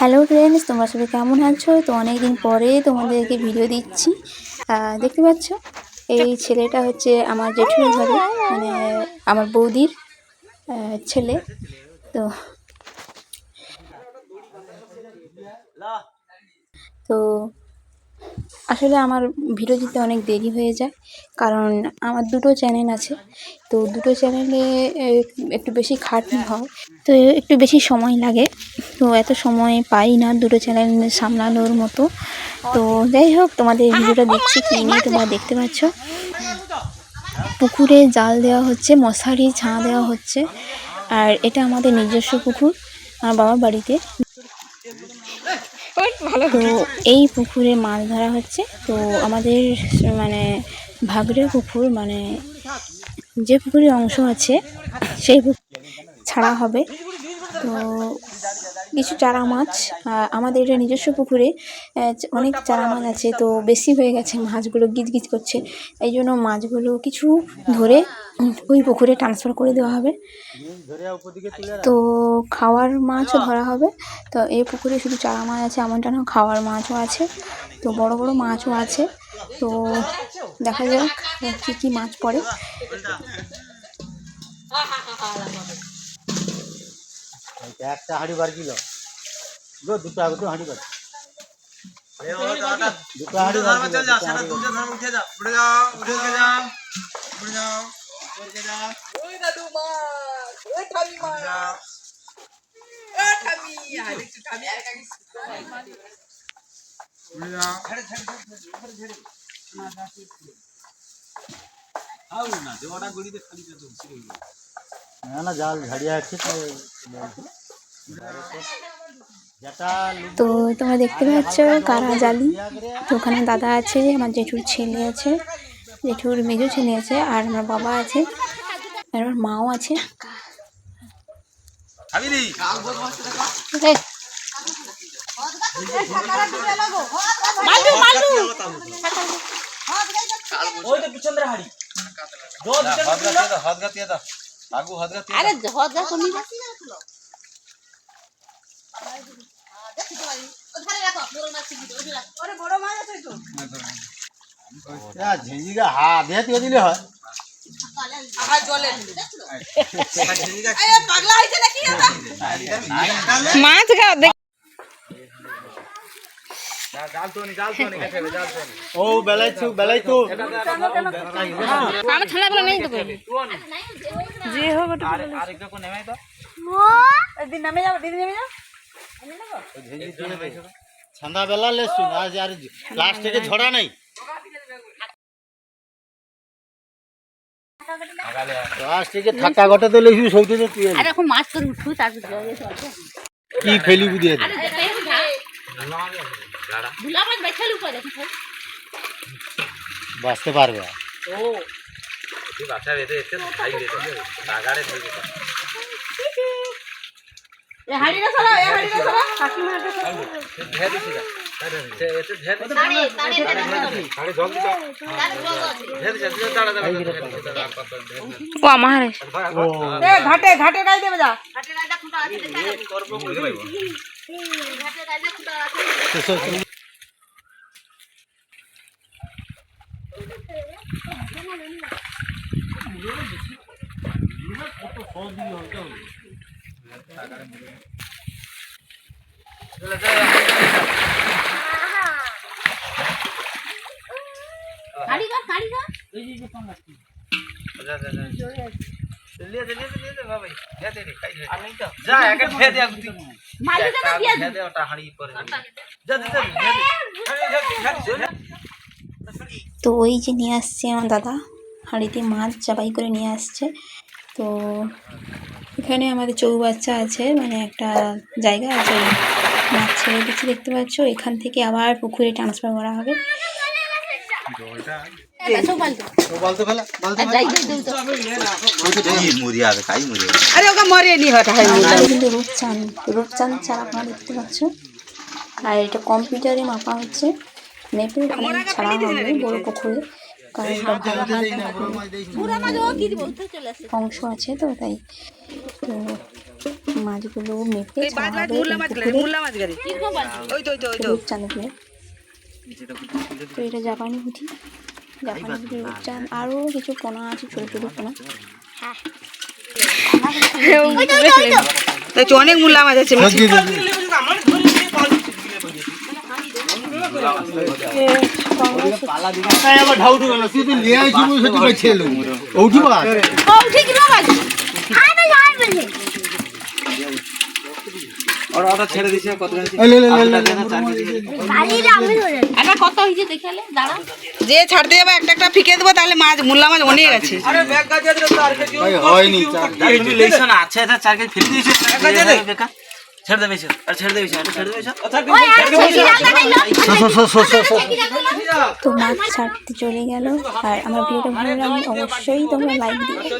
Hello friends তোমরা সবাই কেমন আছো? তো অনেকদিন পরে তোমাদেরকে ভিডিও দিচ্ছি। দেখতে পাচ্ছ? এই ছেলেটা হচ্ছে আমার জেঠুর ঘরে মানে আমার বৌদির ছেলে। তো তো আসলে আমার ভিডিও দিতে অনেক দেরি হয়ে যায়, কারণ আমার দুটো চ্যানেল আছে। তো দুটো চ্যানেলে একটু বেশি খাটনি হয়, তো একটু বেশি সময় লাগে। তো এত সময় পাই না দুটো চ্যানেল সামলানোর মতো। তো যাই হোক, তোমাদের ভিডিওটা দেখছি কি নিয়ে তোমরা দেখতে পাচ্ছ। পুকুরে জাল দেওয়া হচ্ছে, মশারি, ছাঁ দেওয়া হচ্ছে, আর এটা আমাদের নিজস্ব পুকুর, আমার বাবার বাড়িতে। তো এই পুকুরে মাছ ধরা হচ্ছে। তো আমাদের মানে ভাগরে পুকুর মানে যে পুকুরের অংশ আছে সেই পুকুর ছাড়া হবে। তো কিছু চারা মাছ আমাদের এটা নিজস্ব পুকুরে অনেক চারা মাছ আছে, তো বেশি হয়ে গেছে, মাছগুলো গিজ গিজ করছে। এই জন্য মাছগুলো কিছু ধরে ওই পুকুরে ট্রান্সফার করে দেওয়া হবে। তো খাওয়ার মাছও ধরা হবে। তো এই পুকুরে শুধু চারা মাছ আছে, এমনটা না, খাওয়ার মাছও আছে, তো বড় বড় মাছও আছে। তো দেখা যাক কী কী মাছ পড়ে। একটা হাঁড়ি বার কিলো গো দুটো আগে তো হাঁড়ি বার দুটো হাঁড়ি বার কিলো, দুটো হাঁড়ি বার। না না জাল ঝাড়িয়ে আছে তো তো তোমরা দেখতে পাচ্ছ কারা জালি তো ওখানে দাদা আছে আমার জেঠুর ছেলে আছে জেঠুর মেজো ছেলে আছে আর আমার বাবা আছে আর আমার মাও আছে আরে হদ যা কোনি এরা ঝিঝিকে হা দিয়ে দিয়ে দিলে হয় মাছ খাও দেখ ও বেলাই তো বেলাই তো আমার ঠান্ডা বলে নেই তো। যে হোক দিন নামে যাব দিদি নেমে যাও ঠান্ডা বেলা লেসু আজ আর প্লাস্টিকে ঝড়া নেই। প্লাস্টিকে থাকা ঘটা তো লেসু সৌতে তো তুই আরে এখন মাছ করে উঠু তারপর কি ফেলি দে ভুলা মাছ বেছালু করে দেখি। বাঁচতে পারবে। আর। এ হাড়িটা সরা এ হাড়িটা সরা কাকিমাটা ও আমার ও ঘাটে ঘাটে গাই দেবে যা তো সব তুমি- গাড়ি কর তো ওই যে নিয়ে আসছে আমার দাদা হাঁড়িতে মাছ চাপাই করে নিয়ে আসছে। তো এখানে আমাদের চৌবাচ্চা আছে মানে একটা জায়গা আছে মাছ ছেড়ে দিচ্ছে দেখতে পাচ্ছ? এখান থেকে আবার পুকুরে ট্রান্সফার করা হবে। কিন্তু রূপচান রূপচান ছাড়া আপনারা দেখতে পাচ্ছ? আর এটা কম্পিউটারে মাপা হচ্ছে। মেপে ছাড়া হবে বড় পুকুরে। অংশ আছে তো তাই তো মাছগুলো মেপে তো ওই তো ওই তো। রূপচাঁদ উঠলে তো এটা জাপানি পুঁটি জাপানি পুঁটি রূপচাঁদ আরও কিছু পোনা আছে ছোটো ছোটো পোনা। দেখছি অনেক মুল্লা মাছ আছে আবার বা এটা কত হয়েছে দেখালে দাঁড়া যে ছাড়তে যাবে একটা একটা ফিকে দেবো তাহলে মাছ মুল্লা মাছ অনেক আছে আছে কেজি ফেলে দিয়েছে। ছেড়ে দেবে আর ছেড়ে দেবে আর ছেড়ে দেবে তো মাছ ছাড়তে চলে গেল আর আমার ভিডিওটা ভালো লাগলে অবশ্যই তোমরা লাইক দিও।